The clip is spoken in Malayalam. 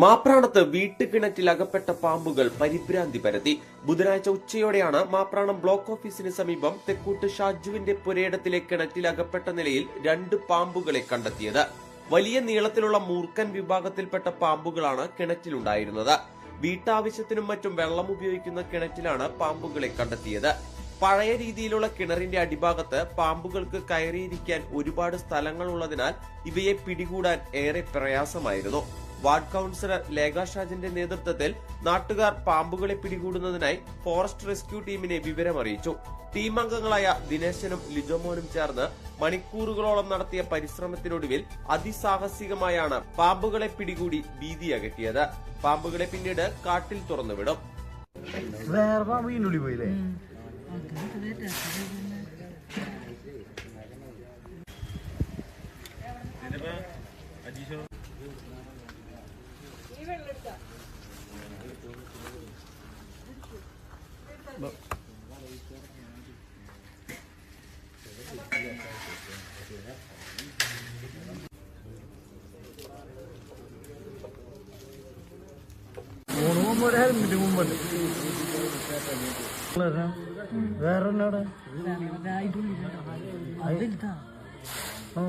മാപ്രാണത്ത് വീട്ടുകിണറ്റിൽ അകപ്പെട്ട പാമ്പുകൾ പരിഭ്രാന്തി പരത്തി. ബുധനാഴ്ച ഉച്ചയോടെയാണ് മാപ്രാണം ബ്ലോക്ക് ഓഫീസിന് സമീപം തെക്കൂട്ട് ഷാജുവിന്റെ പുരയിടത്തിലെ കിണറ്റിൽ അകപ്പെട്ട നിലയിൽ രണ്ട് പാമ്പുകളെ കണ്ടെത്തിയത്. വലിയ നീളത്തിലുള്ള മൂർക്കൻ വിഭാഗത്തിൽപ്പെട്ട പാമ്പുകളാണ് കിണറ്റിലുണ്ടായിരുന്നത്. വീട്ടാവശ്യത്തിനും മറ്റും വെള്ളം ഉപയോഗിക്കുന്ന കിണറ്റിലാണ് പാമ്പുകളെ കണ്ടെത്തിയത്. പഴയ രീതിയിലുള്ള കിണറിന്റെ അടിഭാഗത്ത് പാമ്പുകൾക്ക് കയറിയിരിക്കാൻ ഒരുപാട് സ്ഥലങ്ങളുള്ളതിനാൽ ഇവയെ പിടികൂടാൻ ഏറെ പ്രയാസമായിരുന്നു. വാർഡ് കൌൺസിലർ ലേഖ ഷാജിന്റെ നേതൃത്വത്തിൽ നാട്ടുകാർ പാമ്പുകളെ പിടികൂടുന്നതിനായി ഫോറസ്റ്റ് റെസ്ക്യൂ ടീമിനെ വിവരമറിയിച്ചു ടീം അംഗങ്ങളായ ദിനേശനും ലിജോമോനും ചേർന്ന് മണിക്കൂറുകളോളം നടത്തിയ പരിശ്രമത്തിനൊടുവിൽ അതിസാഹസികമായാണ് പാമ്പുകളെ പിടികൂടി ഭീതി അകറ്റിയത്. പാമ്പുകളെ പിന്നീട് കാട്ടിൽ തുറന്നുവിടും. വേറെ പാമ്പ് മൂന്ന് മുമ്പ് ഒരു ഹെൽമെറ്റ് മുമ്പുണ്ട് വേറെ എന്നാടെ ആ